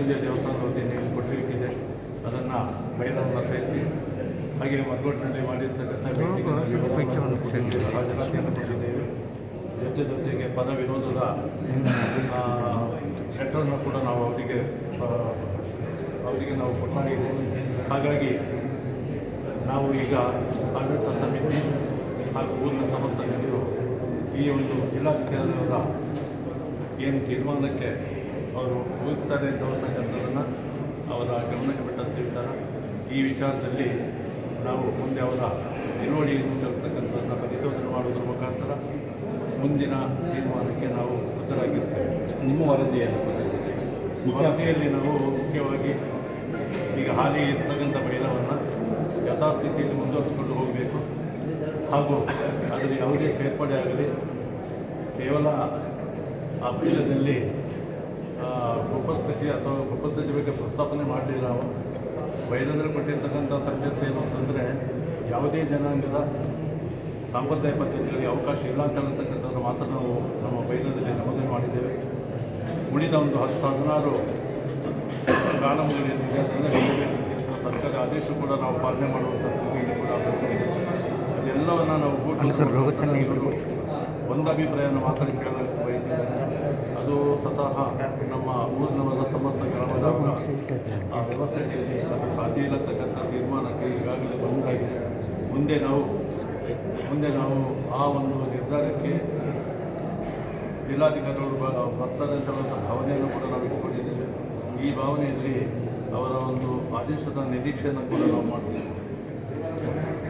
ಮೃತ್ಯುಂಜಯ ದೇವಸ್ಥಾನದ ವತಿಯಿಂದ ಏನು ಅದನ್ನು ಬಯಲನ್ನು ಸೇರಿಸಿ ಹಾಗೆ ಮರಗೋಟ್ಟಿನಲ್ಲಿ ಮಾಡಿರ್ತಕ್ಕಂಥ ವಿವರವನ್ನು ಕೊಟ್ಟಿದ್ದೇವೆ, ಜೊತೆ ಜೊತೆಗೆ ಪದ ವಿರೋಧದ ಲೆಟರನ್ನು ಕೂಡ ನಾವು ಅವರಿಗೆ ಅವರಿಗೆ ನಾವು ಕೊಟ್ಟಾಗಿದೆ ಹಾಗಾಗಿ ನಾವು ಈಗ ಆಡಳಿತ ಸಮಿತಿ ಹಾಗೂ ಊರಿನ ಸಮಸ್ತ ಜನರು ಈ ಒಂದು ಜಿಲ್ಲಾಧಿಕಾರಿಯವರ ಏನು ತೀರ್ಮಾನಕ್ಕೆ ಅವರು ಮುಗಿಸ್ತಾರೆ ಅಂತ ಹೇಳ್ತಕ್ಕಂಥದ್ದನ್ನು ಅವರ ಗಮನಕ್ಕೆ ಬಿಟ್ಟಂತ ಹೇಳ್ತಾರೆ. ಈ ವಿಚಾರದಲ್ಲಿ ನಾವು ಮುಂದೆ ಅವರ ನಿಲುವಳಿಯನ್ನು ತರ್ತಕ್ಕಂಥದ್ದನ್ನು ಪರಿಶೋಧನೆ ಮಾಡುವುದರ ಮುಖಾಂತರ ಮುಂದಿನ ತೀರ್ಮಾನಕ್ಕೆ ನಾವು ಬದ್ಧರಾಗಿರ್ತೇವೆ. ನಿಮ್ಮ ವರದಿಯನ್ನು ವರದಿಯಲ್ಲಿ ನಾವು ಮುಖ್ಯವಾಗಿ ಈಗ ಹಾಲಿ ಇರ್ತಕ್ಕಂಥ ಬಯಲವನ್ನು ಯಥಾಸ್ಥಿತಿಯಲ್ಲಿ ಮುಂದುವರಿಸಿಕೊಂಡು ಹೋಗಬೇಕು. ಹಾಗೂ ಅದರಲ್ಲಿ ಯಾವುದೇ ಸೇರ್ಪಡೆ ಆಗಲಿ ಕೇವಲ ಆ ಬಯಲದಲ್ಲಿ ಆ, ಉಪಸ್ಥಿತಿ ಅಥವಾ ಪ್ರಪಂಚದ ಬಗ್ಗೆ ಪ್ರಸ್ತಾಪನೆ ಮಾಡಲಿಲ್ಲ ನಾವು ಬಯಲಂದ್ರೆ ಕೊಟ್ಟಿರ್ತಕ್ಕಂಥ ಸಬ್ಜೆಕ್ಟ್ಸ್ ಏನು ಅಂತಂದರೆ ಯಾವುದೇ ಜನಾಂಗದ ಸಾಂಪ್ರದಾಯ ಪದ್ಧತಿಗಳಿಗೆ ಅವಕಾಶ ಇಲ್ಲ ಅಂತ ಹೇಳ್ತಕ್ಕಂಥದ್ದು ಮಾತ್ರ ನಾವು ನಮ್ಮ ಬೈಲದಲ್ಲಿ ನಮೂದನೆ ಮಾಡಿದ್ದೇವೆ. ಉಳಿದ ಒಂದು ಹತ್ತು ಹದಿನಾರು ಕಾನೂನುಗಳೇನಿದೆ ಅದನ್ನು ಸರ್ಕಾರದ ಆದೇಶ ಕೂಡ ನಾವು ಪಾಲನೆ ಮಾಡುವಂಥ ಸ್ಥಿತಿಗೆ ಕೂಡ. ಅದೆಲ್ಲವನ್ನು ನಾವು ಒಂದು ಅಭಿಪ್ರಾಯವನ್ನು ಮಾತ್ರ ಬಯಸಿದ್ದೇನೆ ಸ್ವತಃ ನಮ್ಮ ಊರಿನವರ ಸಮಸ್ತ ಗ್ರಾಮದ ಆ ವ್ಯವಸ್ಥೆ ಸಾಧ್ಯ ಇಲ್ಲತಕ್ಕಂಥ ತೀರ್ಮಾನಕ್ಕೆ ಈಗಾಗಲೇ ಬಂದಾಗಿದೆ. ಮುಂದೆ ನಾವು ಮುಂದೆ ನಾವು ಆ ಒಂದು ನಿರ್ಧಾರಕ್ಕೆ ಜಿಲ್ಲಾಧಿಕಾರಿಗಳು ಬರ್ತಾರೆ ಅಂತ ಭಾವನೆಯನ್ನು ಕೂಡ ನಾವು ಇಟ್ಕೊಂಡಿದ್ದೇವೆ ಈ ಭಾವನೆಯಲ್ಲಿ ಅವರ ಒಂದು ಆದೇಶದ ನಿರೀಕ್ಷೆಯನ್ನು ಕೂಡ ನಾವು ಮಾಡ್ತೀವಿ.